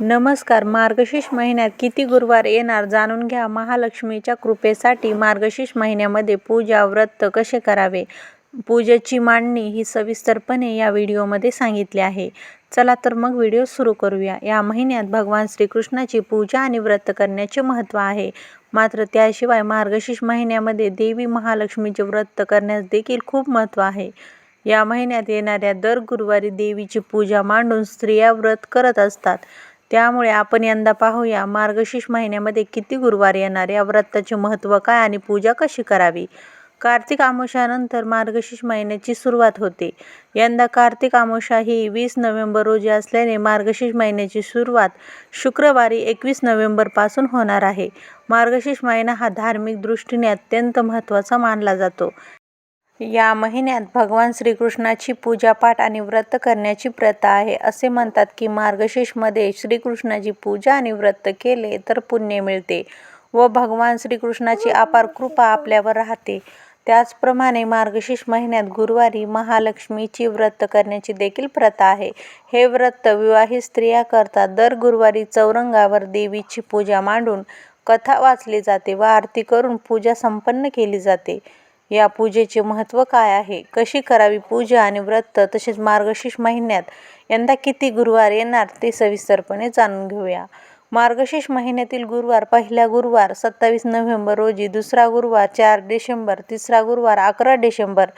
नमस्कार. मार्गशीर्ष महिन्यात किती गुरुवार येणार जाणून घ्या. महालक्ष्मीच्या कृपेसाठी मार्गशीर्ष महिन्यामध्ये पूजा व्रत कसे करावे? पूजेची मांडणी ही सविस्तरपणे या व्हिडिओमध्ये सांगितली आहे. चला तर मग व्हिडिओ सुरू करूया. या महिन्यात भगवान श्रीकृष्णाची पूजा आणि व्रत करण्याचे महत्त्व आहे. मात्र त्याशिवाय मार्गशीर्ष महिन्यामध्ये देवी महालक्ष्मीचे व्रत करण्यास देखील खूप महत्त्व आहे. या महिन्यात येणाऱ्या दर गुरुवारी देवीची पूजा मांडून स्त्रिया व्रत करत असतात. त्यामुळे आपण यंदा पाहूया मार्गशीर्ष महिन्यामध्ये किती गुरुवार येणार या व्रताचे महत्त्व काय आणि पूजा कशी करावी? कार्तिक आमोशानंतर मार्गशीर्ष महिन्याची सुरुवात होते. यंदा कार्तिक आमोशा ही वीस नोव्हेंबर रोजी असल्याने मार्गशीर्ष महिन्याची सुरुवात शुक्रवारी एकवीस नोव्हेंबरपासून होणार आहे. मार्गशीर्ष महिना हा धार्मिक दृष्टीने अत्यंत महत्त्वाचा मानला जातो. या महिन्यात भगवान श्रीकृष्णाची पूजापाठ आणि व्रत करण्याची प्रथा आहे. असे म्हणतात की मार्गशीर्षमध्ये श्रीकृष्णाची पूजा आणि व्रत केले तर पुण्य मिळते व भगवान श्रीकृष्णाची अपार कृपा आपल्यावर राहते. त्याचप्रमाणे मार्गशीर्ष महिन्यात गुरुवारी महालक्ष्मीची व्रत करण्याची देखील प्रथा आहे. हे व्रत विवाहित स्त्रिया करतात. दर गुरुवारी चौरंगावर देवीची पूजा मांडून कथा वाचली जाते व आरती करून पूजा संपन्न केली जाते. या पूजेचे महत्त्व काय आहे? कशी करावी पूजा आणि व्रत तसेच मार्गशीर्ष महिन्यात? यंदा किती गुरुवार येणार ते सविस्तरपणे जाणून घेऊया. मार्गशीर्ष महिन्यातील गुरुवार पहिला गुरुवार सत्तावीस नोव्हेंबर रोजी दुसरा गुरुवार चार डिसेंबर तिसरा गुरुवार अकरा डिसेंबर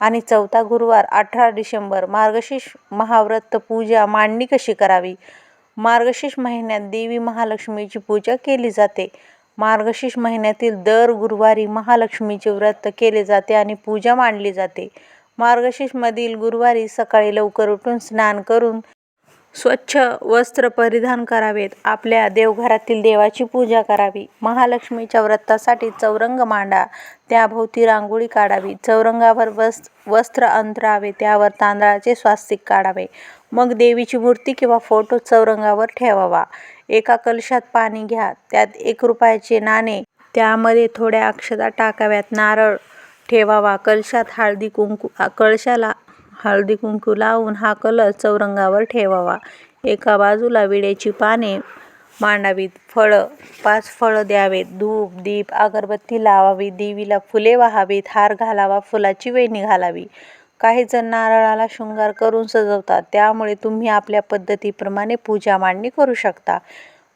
आणि चौथा गुरुवार अठरा डिसेंबर. मार्गशीर्ष महाव्रत पूजा मांडणी कशी करावी? मार्गशीर्ष महिन्यात देवी महालक्ष्मीची पूजा केली जाते. मार्गशीर्ष महिन्यातील दर गुरुवारी महालक्ष्मीचे व्रत केले जाते आणि पूजा मांडली जाते. मार्गशीर्षमधील गुरुवारी सकाळी लवकर उठून स्नान करून स्वच्छ वस्त्र परिधान करावेत. आपल्या देवघरातील देवाची पूजा करावी. महालक्ष्मीच्या व्रतासाठी चौरंग मांडा. त्याभोवती रांगोळी काढावी. चौरंगावर वस् वस्त्र अंतरावे. त्यावर तांदळाचे स्वास्तिक काढावे. मग देवीची मूर्ती किंवा फोटो चौरंगावर ठेवावा. एका कलशात पाणी घ्या. त्यात एक रुपयाचे नाणे. त्यामध्ये थोड्या अक्षता टाकाव्यात. नारळ ठेवावा. कलशात हळदी कुंकू कळशाला हळदी कुंकू लावून हा कलश चौरंगावर ठेवावा. एका बाजूला विड्याची पाने मांडावीत. फळं पाच फळं द्यावेत. धूप दीप अगरबत्ती लावावी. देवीला फुले वाहावीत. हार घालावा. फुलाची वेणी घालावी. काही जण नारळाला शृंगार करून सजवतात. त्यामुळे तुम्ही आपल्या पद्धतीप्रमाणे पूजा मांडणी करू शकता.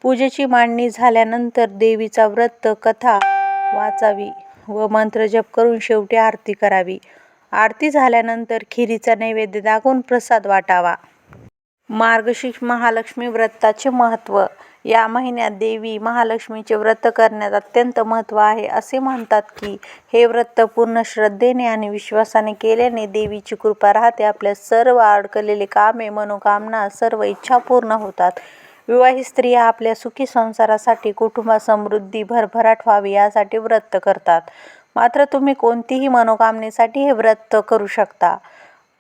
पूजेची मांडणी झाल्यानंतर देवीचा व्रत कथा वाचावी व मंत्र जप करून शेवटी आरती करावी. आरती झाल्यानंतर खिरीचा नैवेद्य दाखवून प्रसाद वाटावा. मार्गशीर्ष महालक्ष्मी व्रताचे महत्त्व या महिन्यात देवी महालक्ष्मीचे व्रत करण्यात अत्यंत महत्त्व आहे असे म्हणतात की हे व्रत पूर्ण श्रद्धेने आणि विश्वासाने केल्याने देवीची कृपा राहते. आपल्या सर्व अडकलेले कामे मनोकामना सर्व इच्छा पूर्ण होतात. विवाहित स्त्रिया आपल्या सुखी संसारासाठी कुटुंबात समृद्धी भरभराट व्हावी यासाठी व्रत करतात. मात्र तुम्ही कोणतीही मनोकामनेसाठी हे व्रत करू शकता.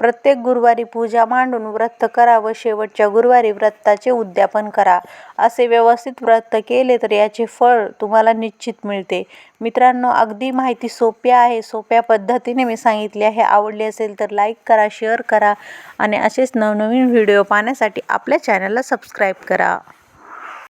प्रत्येक गुरुवारी पूजा मांडून व्रत करा व शेवटच्या गुरुवारी व्रताचे उद्यापन करा. असे व्यवस्थित व्रत केले तर याचे फळ तुम्हाला निश्चित मिळते. मित्रांनो अगदी माहिती सोपी आहे. सोप्या पद्धतीने मी सांगितले आहे. आवडली असेल तर लाईक करा शेअर करा आणि असेच नवनवीन व्हिडिओ पाहण्यासाठी आपल्या चॅनलला सबस्क्राईब करा.